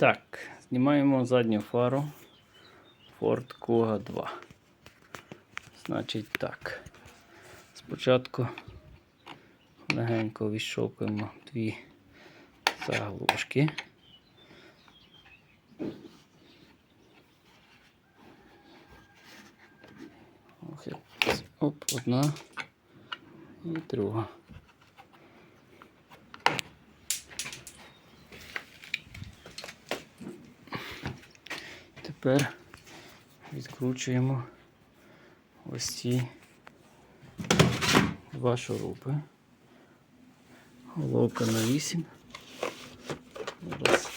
Так, знімаємо задню фару Ford Kuga 2. Значить так. Спочатку легенько відщолкуємо дві заглушки. Оп, одна і друга. Тепер відкручуємо ось ці два шурупи. Головка на 8. Зараз.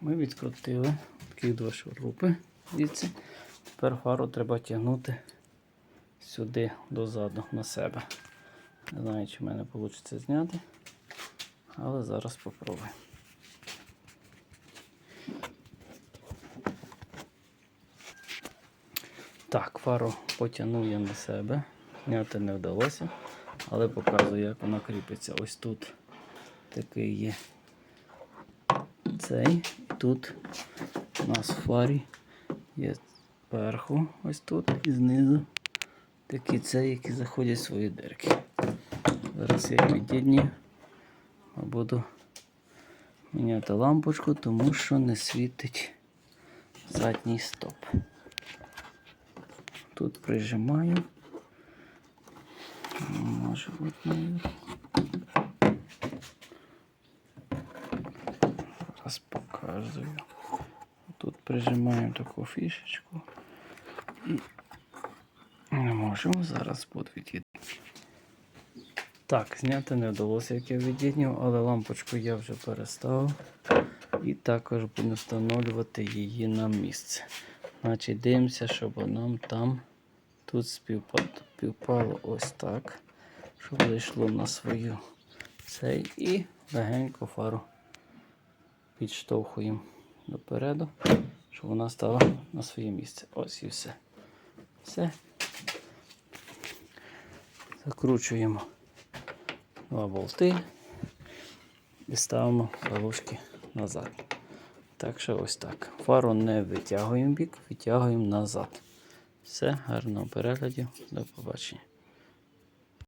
Ми відкрутили такі два шурупи звідси. Тепер фару треба тягнути сюди дозаду на себе. Не знаю, чи в мене вийде зняти, але зараз спробую. Так, фару потягнув я на себе. Зняти не вдалося, але показую, як вона кріпиться. Ось тут такий є цей. Тут у нас в фарі є зверху, ось тут і знизу такі цей, які заходять в свої дирки. Зараз я а буду міняти лампочку, тому що не світить задній стоп. Тут прижимаю. Може бути. Зараз показую. Тут прижимаємо таку фішечку і не можемо зараз від'єднати. Так, зняти не вдалося, як я від'єднював, але лампочку я вже переставив. І також буду встановлювати її на місце. Значить, дивимося, щоб нам там тут співпало ось так, щоб зайшло на свою цей і легенько фару підштовхуємо допереду, щоб вона стала на своє місце. Ось і все. Все. Закручуємо два болти і ставимо заглушки назад. Так що ось так. Фару не витягуємо бік, витягуємо назад. Все, гарного перегляду, до побачення.